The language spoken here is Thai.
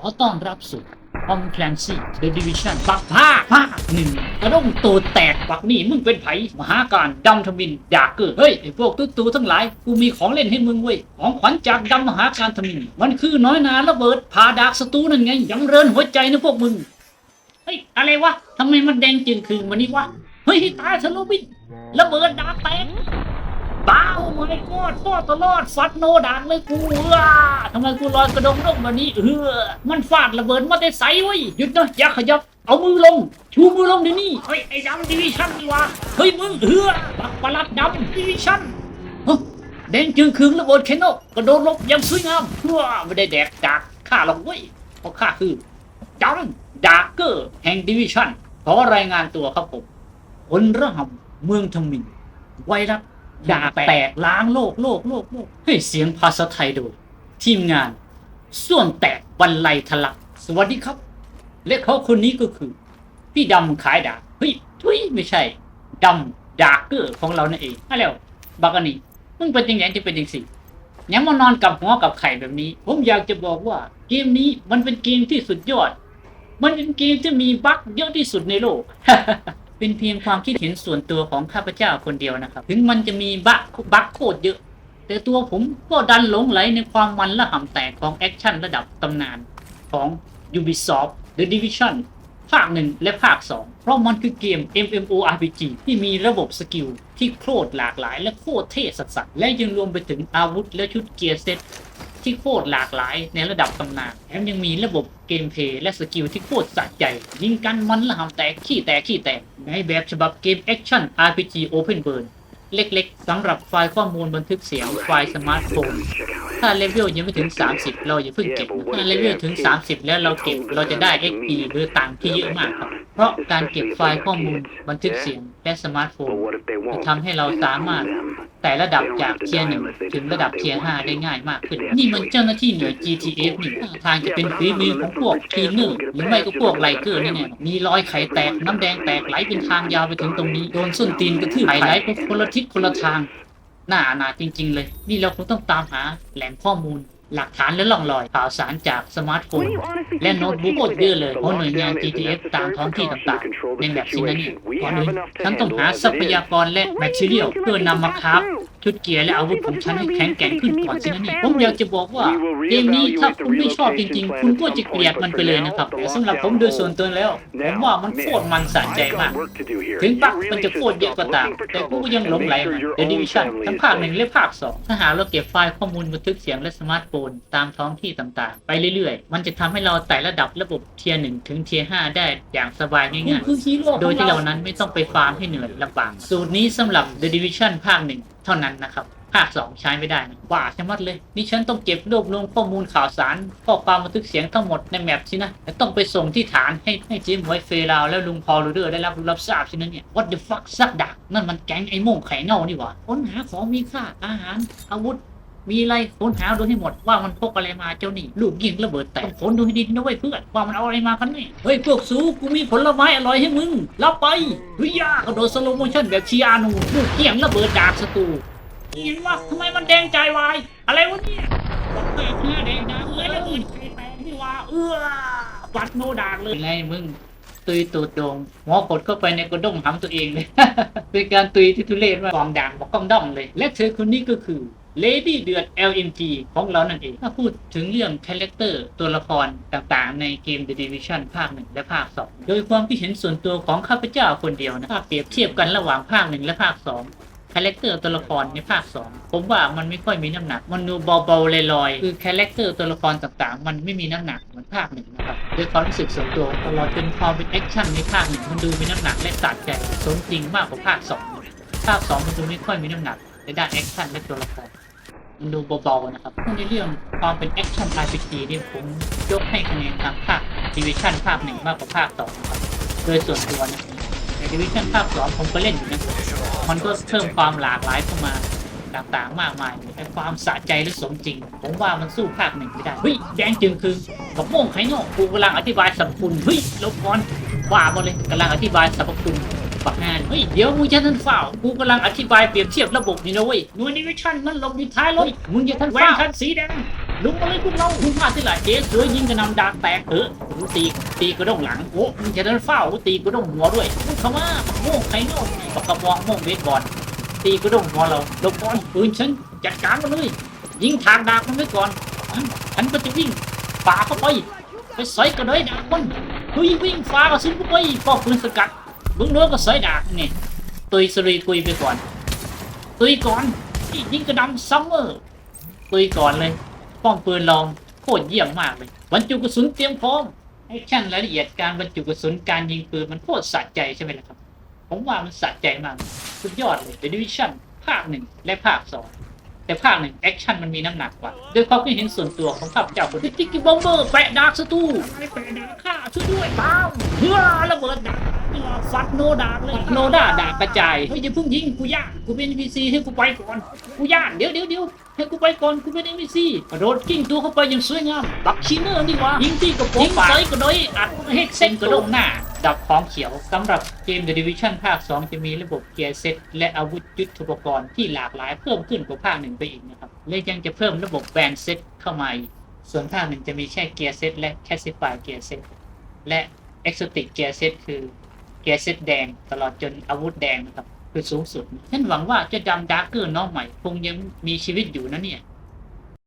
ขอต้อนรับสู่ Tom Clancy The Division ปักภาคภาหนึ่งกระด้งตูดแตกปักนี่มึงเป็นไผมหาการดำทมินดากเกอร์เฮ้ยไอพวกตุ๊ตูทั้งหลาย กูมีของเล่นให้มึงเว้ย ของขวัญจากดำมหาการทมิน มันคือน้อยนาระเบิดพาดากศัตรูนั่นไงยังเรินหัวใจนะพวกมึง เฮ้ย อะไรวะทำไมมันแดงจึงคืนวันนี้วะ เฮ้ยตาทะลุบินระเบิดดากแตก บ้าวไม่กอดพ่อตลอดฟัดโนดังเลยกูเออทำไมกูลอยกระดงร่มแบบนี้เออมันฟาดระเบิดมาแต่ใสเว้ยหยุดนะอย่าขยับเอามือลง ชูมือลงเดี๋ยวนี้เฮ้ยไอ้ดำดิวิชั่นดีวะเฮ้ยมึงเออปักประหลัดดำดิวิชั่นฮะแดงจึงคืนระเบิดเคนโนกระโดดลบยังสวยงามเพื่อไม่ได้แดกจากข้าหรอกเว้ยเพราะข้าคือจำดาเกอร์แห่งดิวิชั่นขอรายงานตัวครับผมคนระหำเมืองทมินไวรัส ด่าแตกล้างโลกโลกโลกโลกให้เสียงภาษาไทยโดยทีมงาน ส่วนแตกบรรลัยทะลัก สวัสดีครับ และเขาคนนี้ก็คือ พี่ดำขายดาบเฮ้ยทุยไม่ใช่ดำดาเกอร์ของเรานั่นเองฮัลโหลบักอันนี้มึงเป็นยังไงจะเป็นยังสิยังมานอนกับหัวกับไข่แบบนี้ ผมอยากจะบอกว่า เกมนี้มันเป็นเกมที่สุดยอด มันเป็นเกมที่มีบั๊กเยอะที่สุดในโลก เป็นเพียงความคิดเห็นส่วนตัวของข้าพเจ้าคนเดียวนะครับ ถึงมันจะมีบั๊กบั๊กโคตรเยอะ แต่ตัวผมก็ดันหลงไหลในความมันและห่ำแตกของแอคชั่นระดับตำนานของ Ubisoft The Division ภาคหนึ่งและภาค 2 เพราะมันคือเกม MMORPG ที่มีระบบสกิลที่โคตรหลากหลายและโคตรเท่สัสๆและยังรวมไปถึงอาวุธและชุดเกียร์เซตที่โคตรหลากหลายในระดับตำนานแถมยังมีระบบเกมเพลย์และสกิลที่โคตรสะใจ ยิงกันมันละหำแตกขี้แตกขี้แตก ในแบบฉบับเกมแอคชั่น RPG Open World เล็กๆสำหรับไฟล์ข้อมูลบันทึกเสียงไฟล์สมาร์ทโฟน ถ้าเลเวลยังไม่ถึง 30 เราอย่าเพิ่งเก็บนะถ้าเลเวลถึง 30 แล้วเราเก็บเราจะได้ XP หรือตังค์ที่เยอะมากครับ เพราะการเก็บไฟล์ข้อมูลบันทึกเสียงและสมาร์ทโฟนจะทำให้เราสามารถแต่ระดับจากเทียร์หนึ่งถึงระดับเทียร์ห้าได้ง่ายมากขึ้น นี่มันเจ้าหน้าที่หน่วย GTF นี่ท่าทางจะเป็นฝีมือของพวกทีนเนอร์หรือไม่ก็พวกไลเกอร์แน่ๆมีรอยไข่แตกน้ำแดงแตกไหลเป็นทางยาวไปถึงตรงนี้ โดนส้นตีนกระทืบไหลไหลไปคนละทิศคนละทาง น่าอนาถจริง ๆ เลย นี่เราคงต้องตามหาแหล่งข้อมูล หลักฐานและล่องรอยข่าวสารจากสมาร์ทโฟน และโน้ตบุ๊กโคตรเยอะเลยเพราะหน่วยงาน GTF ตามท้องที่ต่างๆในแบบซินานี่ก่อนอื่นฉันต้องหาทรัพยากรและแมทเทียลเพื่อนำมาคราฟ ชุดเกียร์และอาวุธของฉันให้แข็งแกร่งขึ้นก่อนซินานี่ผมอยากจะบอกว่าเกมนี้ถ้าคุณไม่ชอบจริงๆ คุณก็จะเกลียดมันไปเลยนะครับแต่สำหรับผมโดยส่วนตัวแล้ว ผมว่ามันโคตรมันสะใจมาก ถึงปักมันจะโคตรเยอะก็ตาม แต่กูก็ยังหลงไหลมันเดดิวิชั่นทั้งภาคหนึ่งและภาคสองถ้าหากเราเก็บไฟล์ข้อมูลบันทึกเสียงและสมาร์ทโฟนตามท้องที่ต่างๆ ไปเรื่อยๆ มันจะทำให้เราไต่ระดับระบบเทียร์หนึ่งถึงเทียร์ห้าได้อย่างสบายง่ายๆโดยที่เรานั้นไม่ต้องไปฟาร์มให้เหนื่อยลำบากสูตรนี้สำหรับ The Division ภาคหนึ่งเท่านั้นนะครับ ภาค 2 ใช้ไม่ได้นะว่าชะมัดเลย นี่ฉันต้องเก็บรวบรวมข้อมูลข่าวสารข้อความบันทึกเสียงทั้งหมดในแมปสินะและต้องไปส่งที่ฐานให้ให้เจมไว้เฟราวแล้วลุงพอลูเดอร์ได้รับรับทราบสินะเนี่ย What the fuck ซักดักนั่นมันแก๊งไอ้โม่งไข่เน่านี่หว่าค้นหาของมีค่าอาหารอาวุธ มีอะไรค้นหาดูให้หมดว่ามันพกอะไรมาเจ้านี่ลูกยิงระเบิดแตกค้นดูให้ดีนะเว้ยเพื่อนว่ามันเอาอะไรมากันนี่เฮ้ยพวกสูกูมีผลไม้อร่อยให้มึงรับไปเฮ้ยากระโดดสโลโมชั่นแบบชีอานูลูกเกี่ยงระเบิดดาบศัตรูเห็นว่าทำไมมันแดงใจวายอะไรวะเนี่ยบอกแปดห้าแดงดำเลยแล้วมึงไข่แตกนี่ว่าเอื้อปัดโนดากเลยไงมึงตุยตูดโดงหัวกดเข้าไปในกระด้งหำตัวเองเลย เป็นการตุยที่ทุเรศว่ากองด่างบอกกองด้องเลย และเธอคนนี้ก็คือ Lady เดือด LMG ของเรานั่นเอง ถ้าพูดถึงเรื่องคาแรคเตอร์ตัวละครต่างๆ ในเกม The Division ภาค 1 และภาค 2 โดยความคิดเห็นส่วนตัวของข้าพเจ้าคนเดียวนะถ้าเปรียบเทียบกันระหว่างภาค 1 และภาค 2คาแรคเตอร์ตัวละครในภาค 2 ผมว่ามันไม่ค่อยมีน้ำหนัก มันดูเบาๆลอยๆ คือคาแรคเตอร์ตัวละครต่างๆ มันไม่มีน้ำหนักเหมือนภาคหนึ่งนะครับโดยความรู้สึกส่วนตัวตลอดจนความเป็นแอคชั่นในภาคหนึ่งมันดูมีน้ำหนักและสะใจสมจริงมากกว่าภาคสองภาคสองมันดูไม่ค่อยมีน้ำหนักในด้านแอคชั่นและตัวละคร มันดูเบาๆนะครับในเรื่องความเป็นแอคชั่น RPG นี่ผมยกให้คะแนนทางภาคดิวิชั่นภาคหนึ่งมากกว่าภาคสองครับโดยส่วนตัวนะในดิวิชั่นภาคสองผมก็เล่นอยู่นะมันก็เพิ่มความหลากหลายเข้ามาต่างๆมากมายแต่ความสะใจและสมจริง ผมว่ามันสู้ภาคหนึ่งไม่ได้เฮ้ยแดงจึงคือกับโม่งไข่นอกกูกำลังอธิบายสรรพคุณเฮ้ยลบก่อนว่ามาเลยกำลังอธิบายสรรพคุณ ปักงานเฮ้ยเดี๋ยวมึงจะทันเฝ้ากูกำลังอธิบายเปรียบเทียบระบบนี่นะเว้ยหน่วยดิวิชั่นมันหลบอยู่ท้ายรถมึงอย่าทันแวนคันสีแดงลุกมาเลยพวกเราลุกมาที่ไหนเจ๊สวยยิงกระนำดาแตกเออกูตีตีกระด้งหลังโอ้มึงจะเดินเฝ้ากูตีกระด้งหัวด้วยมึงเข้ามาโม่งไข่โน่ปากกระบอกโม่งเบสบอลตีกระด้งหัวเราลงบอลปืนฉันจัดการมันเลยยิงทางดากมันไว้ก่อนฉันก็จะวิ่งฝ่าเข้าไปไปใสอยกระเดยดากมันเฮ้ยวิ่งฝ่ากระสุนเข้าไปป้อปืนสกัด มึงเนื้อก็สอยดากนี่ตุยสรีกุยไปก่อน ตุยก่อนยิงกระดำซัมเมอร์ตุยก่อนเลยป้อมปืนลองโคตรเยี่ยมมากเลยบรรจุกระสุนเตรียมพร้อมแอคชั่นรายละเอียดการบรรจุกระสุนการยิงปืนมันโคตรสะใจใช่ไหมล่ะครับ ผมว่ามันสะใจมากสุดยอดเลย The Division ภาคหนึ่งและภาคสองแต่ภาคหนึ่งแอคชั่นมันมีน้ำหนักกว่าโดยความคิดเห็นส่วนตัวของข้าพเจ้าคนที่ติ๊กบอมเบอร์แปะดาร์กสตูไอ้แปะดาร์กข้าช่วยด้วยเปล่าเฮ้อระเบิดดาร์ก ฟัดโนดาร์กเลยโนดาดาร์กกระจายเฮ้ยอย่าเพิ่งยิงกูย่านกูเป็น NPC ให้กูไปก่อนกูย่านเดี๋ยวเดี๋ยวเดี๋ยวให้กูไปก่อนกูเป็น NPC กระโดดกิ้งตัวเข้าไปอย่างสวยงามบักชีเนอร์นี่หวะยิงที่กระโปรงใส่กระโดยอัดเฮกเซ็นกระโดงหน้าดับของเขียวสำหรับเกม The Division ภาค 2 จะมีระบบเกียร์เซตและอาวุธยุทโธปกรณ์ที่หลากหลายเพิ่มขึ้นกว่าภาคหนึ่งไปอีกนะครับและยังจะเพิ่มระบบแบนเซตเข้ามาอีกส่วนภาคหนึ่งจะมีแค่เกียร์เซตและแคสซิฟายเกียร์เซตและเอ็กซ์ติกเกียร์เซตคือเกียร์เซตแดงตลอดจนอาวุธแดงนะครับคือสูงสุดฉันหวังว่าเจะดำดาร์เกอร์น้องใหม่ คงยังมีชีวิตอยู่นะเนี่ย